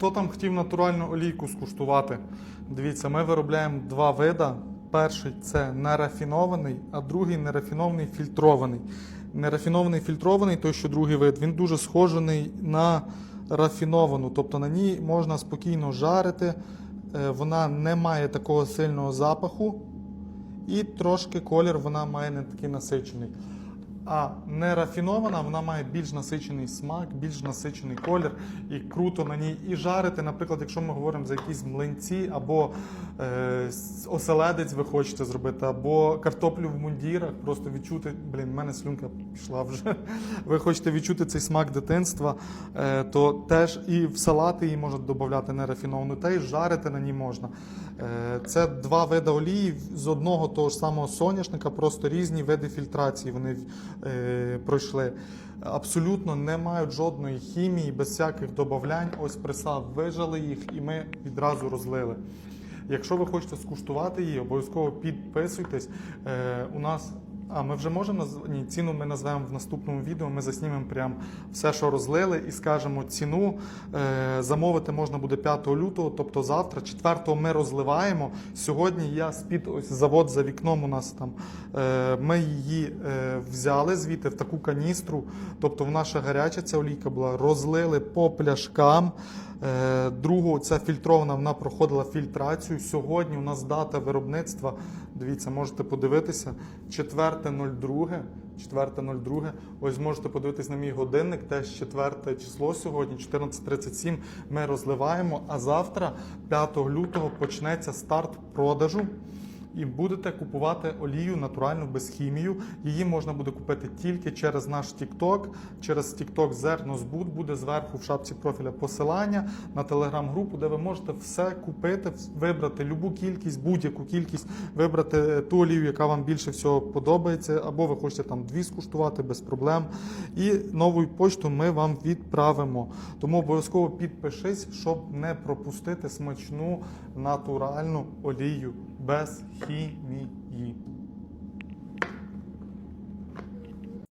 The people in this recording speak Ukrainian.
Хто там хотів натуральну олійку скуштувати? Дивіться, ми виробляємо два вида. Перший це нерафінований, а другий нерафінований фільтрований. Нерафінований фільтрований, той, що другий вид, він дуже схожений на рафіновану, тобто на ній можна спокійно жарити, е, вона не має такого сильного запаху, і трошки колір вона має не такий насичений. А нерафінована, вона має більш насичений смак, більш насичений колір, і круто на ній і жарити. Наприклад, якщо ми говоримо за якісь млинці, або е, оселедець ви хочете зробити, або картоплю в мундірах, просто відчути. Блін, в мене слюнка пішла вже. Ви хочете відчути цей смак дитинства, е, то теж і в салати її можуть додати нерафіновану, та й жарити на ній можна. Е, Це два види олії з одного того ж самого соняшника, просто різні види фільтрації вони е, пройшли. Абсолютно не мають жодної хімії, без всяких додавань. Ось присав, вижали їх і ми відразу розлили. Якщо ви хочете скуштувати її, обов'язково підписуйтесь. Е, у нас. А ми вже можемо наз... Ні, ціну ми назвемо в наступному відео. Ми заснімемо прям все, що розлили, і скажемо ціну. Е, замовити можна буде 5 лютого, тобто завтра. 4 ми розливаємо. Сьогодні я з-під ось завод за вікном. У нас там е, ми її е, взяли звідти в таку каністру. Тобто вона ще гаряча ця олійка була. Розлили по пляшкам. Е, Другу, ця фільтрована, вона проходила фільтрацію. Сьогодні у нас дата виробництва. Дивіться, можете подивитися. 4.02. 4.02. Ось можете подивитись на мій годинник. Теж 4 число сьогодні, 14.37. Ми розливаємо. А завтра, 5 лютого, почнеться старт продажу. І будете купувати олію натуральну без хімію. Її можна буде купити тільки через наш TikTok. Через TikTok Зернозбуд буде зверху в шапці профіля посилання на телеграм-групу, де ви можете все купити, вибрати любу кількість, будь-яку кількість, вибрати ту олію, яка вам більше всього подобається, або ви хочете там дві скуштувати без проблем. І нову почту ми вам відправимо. Тому обов'язково підпишись, щоб не пропустити смачну натуральну олію без хімії.